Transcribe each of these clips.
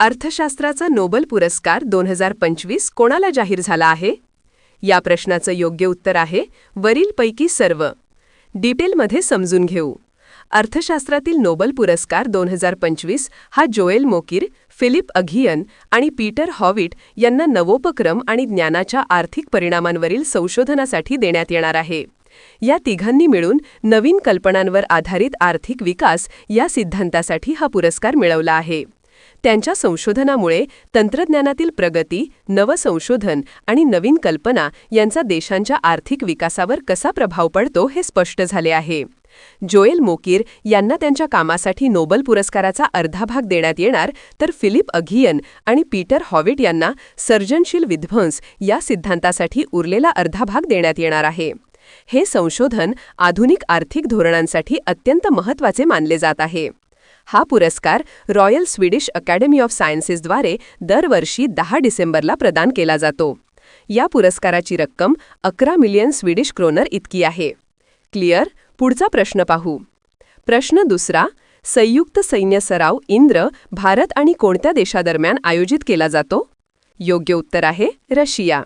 अर्थशास्त्राचा नोबल पुरस्कार दोन हजार पंचवीस कोणाला जाहीर झाला आहे? या प्रश्नाचं योग्य उत्तर आहे वरीलपैकी सर्व. डिटेलमध्ये समजून घेऊ. अर्थशास्त्रातील नोबल पुरस्कार दोन हजार पंचवीस हा जोएल मोकीर फिलिप अघियन आणि पीटर हॉविट यांना नवोपक्रम आणि ज्ञानाच्या आर्थिक परिणामांवरील संशोधनासाठी देण्यात येणार आहे. या तिघांनी मिळून नवीन कल्पनांवर आधारित आर्थिक विकास या सिद्धांतासाठी हा पुरस्कार मिळवला आहे. त्यांच्या संशोधनामुळे तंत्रज्ञानातील प्रगती नवसंशोधन आणि नवीन कल्पना यांचा देशांच्या आर्थिक विकासावर कसा प्रभाव पडतो हे स्पष्ट झाले आहे. जोएल मोकीर यांना त्यांच्या कामासाठी नोबल पुरस्काराचा अर्धा भाग देण्यात येणार तर फिलिप अघियन आणि पीटर हॉविट यांना सर्जनशील विध्वंस या सिद्धांतासाठी उरलेला अर्धा भाग देण्यात येणार आहे. हे संशोधन आधुनिक आर्थिक धोरणांसाठी अत्यंत महत्त्वाचे मानले जात आहे. हा पुरस्कार रॉयल स्वीडिश अकॅडमी ऑफ सायन्सेसद्वारे दरवर्षी दहा डिसेंबरला प्रदान केला जातो. या पुरस्काराची रक्कम अकरा मिलियन स्वीडिश क्रोनर इतकी आहे. क्लिअर? पुढचा प्रश्न पाहू. प्रश्न दुसरा संयुक्त सैन्य सराव इंद्र भारत आणि कोणत्या देशादरम्यान आयोजित केला जातो? योग्य उत्तर आहे रशिया.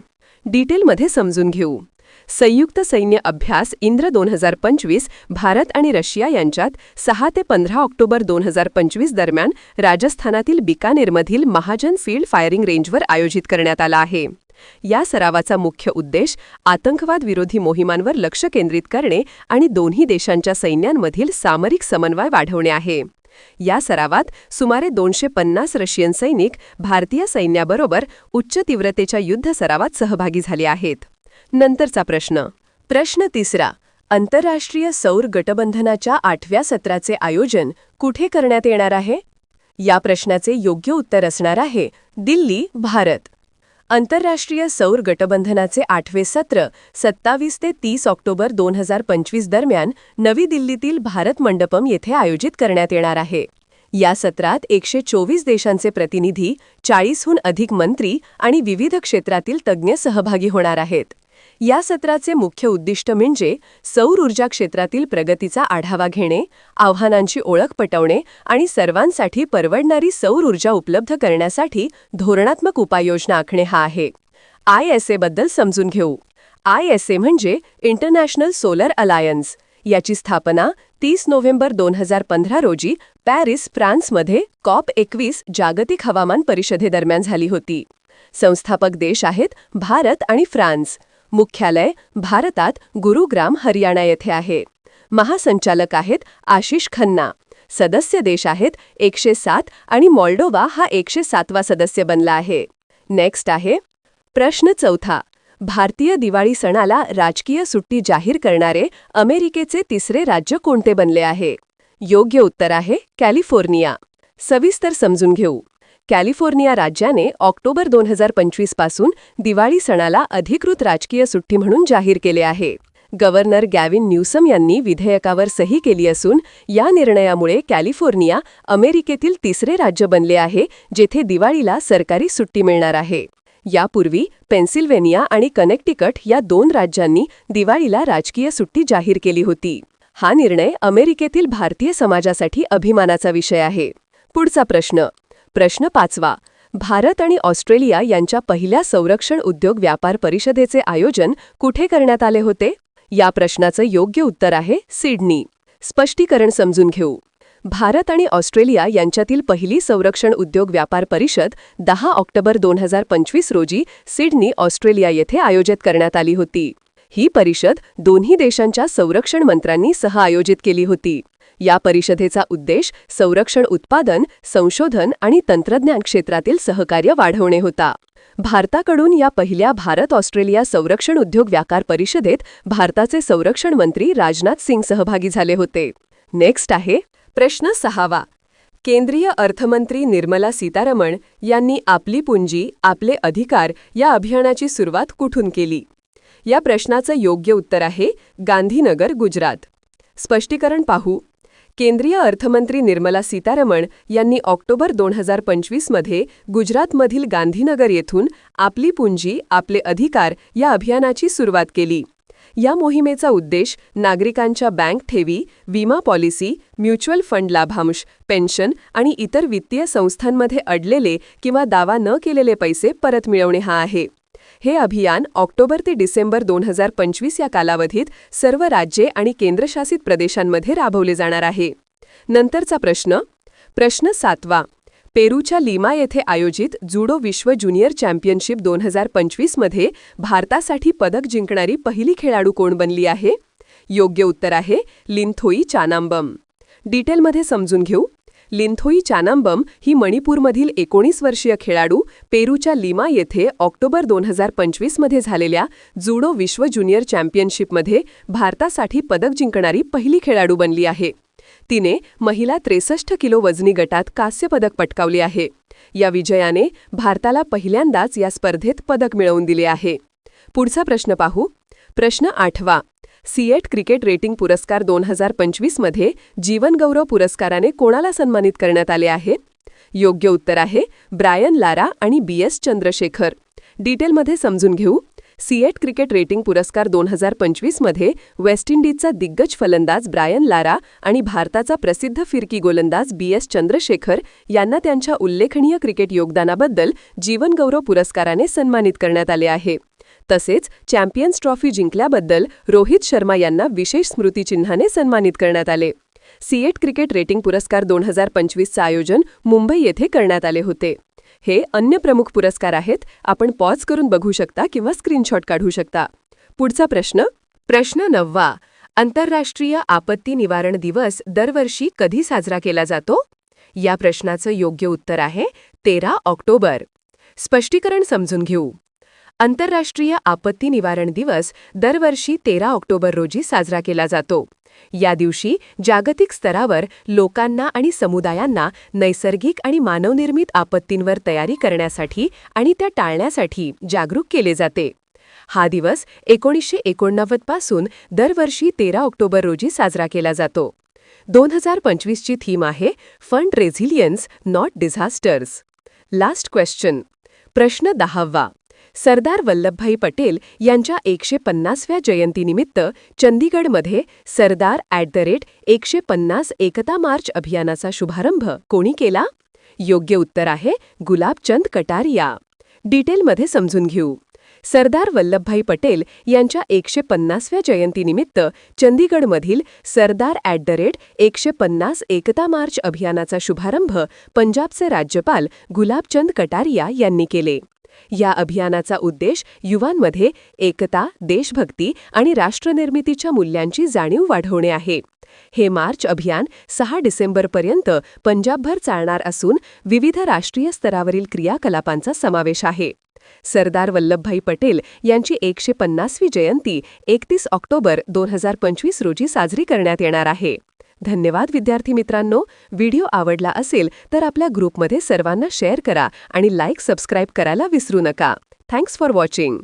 डिटेलमध्ये समजून घेऊ. संयुक्त सैन्य अभ्यास इंद्र दोन हजार पंचवीस भारत आणि रशिया यांच्यात सहा ते पंधरा ऑक्टोबर दोन हजार पंचवीस दरम्यान राजस्थानातील बिकानेरमधील महाजन फील्ड फायरिंग रेंजवर आयोजित करण्यात आला आहे. या सरावाचा मुख्य उद्देश आतंकवाद विरोधी मोहिमांवर लक्ष केंद्रित करणे आणि दोन्ही देशांच्या सैन्यांमधील सामरिक समन्वय वाढवणे आहे. या सरावात सुमारे दोनशे पन्नास रशियन सैनिक भारतीय सैन्याबरोबर उच्च तीव्रतेच्या युद्ध सरावात सहभागी झाले आहेत. नंतरचा प्रश्न. प्रश्न तिसरा. आंतरराष्ट्रीय सौर गटबंधनाच्या आठव्या सत्राचे आयोजन कुठे करण्यात येणार आहे? या प्रश्नाचे योग्य उत्तर असणार आहे दिल्ली भारत. आंतरराष्ट्रीय सौर गटबंधनाचे आठवे सत्र सत्तावीस ते तीस ऑक्टोबर दोन हजार पंचवीस दरम्यान नवी दिल्लीतील भारत मंडपम येथे आयोजित करण्यात येणार आहे. या सत्रात एकशे चोवीस देशांचे प्रतिनिधी चाळीसहून अधिक मंत्री आणि विविध क्षेत्रातील तज्ज्ञ सहभागी होणार आहेत. या सत्राचे मुख्य उद्दिष्ट म्हणजे सौर ऊर्जा क्षेत्रातील प्रगतीचा आढावा घेणे आव्हानांची ओळख पटवणे आणि सर्वांसाठी परवडणारी सौर ऊर्जा उपलब्ध करण्यासाठी धोरणात्मक उपाययोजना आखणे हा आहे. आय एस एबद्दल समजून घेऊ. आय एस ए म्हणजे इंटरनॅशनल सोलर अलायन्स. याची स्थापना तीस नोव्हेंबर दोन हजार पंधरा रोजी पॅरिस फ्रान्समध्ये कॉप एकवीस जागतिक हवामान परिषदेदरम्यान झाली होती. संस्थापक देश आहेत भारत आणि फ्रान्स. मुख्यालय भारतात गुरुग्राम हरियाणा येथे आहे. महासंचालक आहेत आशिष खन्ना. सदस्य देश आहेत एकशे सात आणि मॉल्डोवा हा एकशे सातवा सदस्य बनला आहे. नेक्स्ट आहे प्रश्न चौथा. भारतीय दिवाळी सणाला राजकीय सुट्टी जाहीर करणारे अमेरिकेचे तिसरे राज्य कोणते बनले आहे? योग्य उत्तर आहे कॅलिफोर्निया. सविस्तर समजून घेऊ. कॅलिफोर्निया राज्याने ऑक्टोबर दोन हजार पंचवीसपासून दिवाळी सणाला अधिकृत राजकीय सुट्टी म्हणून जाहीर केले आहे. गव्हर्नर गॅविन न्यूसम यांनी विधेयकावर सही केली असून या निर्णयामुळे कॅलिफोर्निया अमेरिकेतील तिसरे राज्य बनले आहे जेथे दिवाळीला सरकारी सुट्टी मिळणार आहे. यापूर्वी पेन्सिल्व्हेनिया आणि कनेक्टिकट या दोन राज्यांनी दिवाळीला राजकीय सुट्टी जाहीर केली होती. हा निर्णय अमेरिकेतील भारतीय समाजासाठी अभिमानाचा विषय आहे. पुढचा प्रश्न. प्रश्न पाचवा. भारत आणि ऑस्ट्रेलिया यांच्या पहिल्या संरक्षण उद्योग व्यापार परिषदेचे आयोजन कुठे करण्यात आले होते? या प्रश्नाचं योग्य उत्तर आहे सिडनी. स्पष्टीकरण समजून घेऊ. भारत आणि ऑस्ट्रेलिया यांच्यातील पहिली संरक्षण उद्योग व्यापार परिषद दहा ऑक्टोबर दोन हजार पंचवीस रोजी सिडनी ऑस्ट्रेलिया येथे आयोजित करण्यात आली होती. ही परिषद दोन्ही देशांच्या संरक्षण मंत्र्यांनी सह आयोजित केली होती. या परिषदेचा उद्देश संरक्षण उत्पादन संशोधन आणि तंत्रज्ञान क्षेत्रातील सहकार्य वाढवणे होता. भारताकडून या पहिल्या भारत ऑस्ट्रेलिया संरक्षण उद्योग व्यापार परिषदेत भारताचे संरक्षण मंत्री राजनाथ सिंग सहभागी झाले होते. नेक्स्ट आहे प्रश्न सहावा. केंद्रीय अर्थमंत्री निर्मला सीतारमण यांनी आपली पुंजी आपले अधिकार या अभियानाची सुरुवात कुठून केली? या प्रश्नाचं योग्य उत्तर आहे गांधीनगर गुजरात. स्पष्टीकरण पाहू. केंद्रीय अर्थमंत्री निर्मला सीतारमण यांनी ऑक्टोबर दोन हजार पंचवीसमध्ये गुजरातमधील गांधीनगर येथून आपली पुंजी आपले अधिकार या अभियानाची सुरुवात केली. या मोहिमेचा उद्देश नागरिकांच्या बँक ठेवी विमा पॉलिसी म्युच्युअल फंड लाभांश पेन्शन आणि इतर वित्तीय संस्थांमध्ये अडलेले किंवा दावा न केलेले पैसे परत मिळवणे हा आहे. हे अभियान ऑक्टोबर ते डिसेंबर दोन हजार पंचवीस या कालावधीत सर्व राज्ये आणि केंद्रशासित प्रदेशांमध्ये राबवले जाणार आहे. नंतरचा प्रश्न प्रश्न सातवा पेरूच्या लिमा येथे आयोजित जुडो विश्व ज्युनियर चॅम्पियनशिप दोन हजार पंचवीसमध्ये भारतासाठी पदक जिंकणारी पहिली खेळाडू कोण बनली आहे? योग्य उत्तर आहे लिंथोई चानांबम. डिटेलमध्ये समजून घेऊ. लिंथोई चानांबम ही मणिपूरमधील एकोणीस वर्षीय खेळाडू पेरूच्या लिमा येथे ऑक्टोबर दोन हजार पंचवीसमध्ये झालेल्या जुडो विश्व ज्युनियर चॅम्पियनशिपमध्ये भारतासाठी पदक जिंकणारी पहिली खेळाडू बनली आहे. तिने महिला त्रेसष्ट किलो वजनी गटात कांस्य पदक पटकावले आहे. या विजयाने भारताला पहिल्यांदाच या स्पर्धेत पदक मिळवून दिले आहे. पुढचा प्रश्न पाहू. प्रश्न आठवा. सिएट क्रिकेट रेटिंग पुरस्कार दोन हजार पंचवीसमध्ये जीवनगौरव पुरस्काराने कोणाला सन्मानित करण्यात आले आहे? योग्य उत्तर आहे ब्रायन लारा आणि बी एस चंद्रशेखर. डिटेलमध्ये समजून घेऊ. सिएट क्रिकेट रेटिंग पुरस्कार दोन हजार पंचवीसमध्ये वेस्ट इंडिजचा दिग्गज फलंदाज ब्रायन लारा आणि भारताचा प्रसिद्ध फिरकी गोलंदाज बी एस चंद्रशेखर यांना त्यांच्या उल्लेखनीय क्रिकेट योगदानाबद्दल जीवनगौरव पुरस्काराने सन्मानित करण्यात आले आहे. तसेच चॅम्पियन्स ट्रॉफी जिंकल्याबद्दल रोहित शर्मा यांना विशेष स्मृतिचिन्हाने सन्मानित करण्यात आले. सीएट क्रिकेट रेटिंग पुरस्कार दोन हजार पंचवीसचं आयोजन मुंबई येथे करण्यात आले होते. हे अन्य प्रमुख पुरस्कार आहेत. आपण पॉज करून बघू शकता किंवा स्क्रीनशॉट काढू शकता. पुढचा प्रश्न प्रश्न नववा. आंतरराष्ट्रीय आपत्ती निवारण दिवस दरवर्षी कधी साजरा केला जातो? या प्रश्नाचं योग्य उत्तर आहे तेरा ऑक्टोबर. स्पष्टीकरण समजून घेऊ. आंतरराष्ट्रीय आपत्ती निवारण दिवस दरवर्षी तेरा ऑक्टोबर रोजी साजरा केला जातो. या दिवशी जागतिक स्तरावर लोकांना आणि समुदायांना नैसर्गिक आणि मानवनिर्मित आपत्तींवर तयारी करण्यासाठी आणि त्या टाळण्यासाठी जागरूक केले जाते. हा दिवस एकोणीसशे एकोणनव्वदपासून दरवर्षी तेरा ऑक्टोबर रोजी साजरा केला जातो. दोन हजार पंचवीसची थीम आहे fund resilience not disasters. Last question. प्रश्न दहावा. सरदार वल्लभभाई पटेल यांच्या एकशे पन्नासव्या जयंतीनिमित्त चंदीगडमध्ये सरदार ॲट द रेट एकशे पन्नास एकता मार्च अभियानाचा शुभारंभ कोणी केला? योग्य उत्तर आहे गुलाबचंद कटारिया. डिटेलमध्ये समजून घेऊ. सरदार वल्लभभाई पटेल यांच्या एकशे पन्नासव्या जयंतीनिमित्त चंदीगडमधील सरदार ॲट द रेट एकशे पन्नास एकता मार्च अभियानाचा शुभारंभ पंजाबचे राज्यपाल गुलाबचंद कटारिया यांनी केले. या अभियानाचा उद्देश युवांमध्ये एकता देशभक्ती आणि राष्ट्रनिर्मितीच्या मूल्यांची जाणीव वाढवणे आहे. हे मार्च अभियान सहा डिसेंबरपर्यंत पंजाबभर चालणार असून विविध राष्ट्रीय स्तरावरील क्रियाकलापांचा समावेश आहे. सरदार वल्लभभाई पटेल यांची एकशे पन्नासवी जयंती एकतीस ऑक्टोबर दोन हजार पंचवीस रोजी साजरी करण्यात येणार आहे. धन्यवाद विद्यार्थी मित्रांनो. व्हिडिओ आवडला असेल तर आपल्या ग्रुपमध्ये सर्वांना शेअर करा आणि लाईक सबस्क्राईब करायला विसरू नका. Thanks for watching.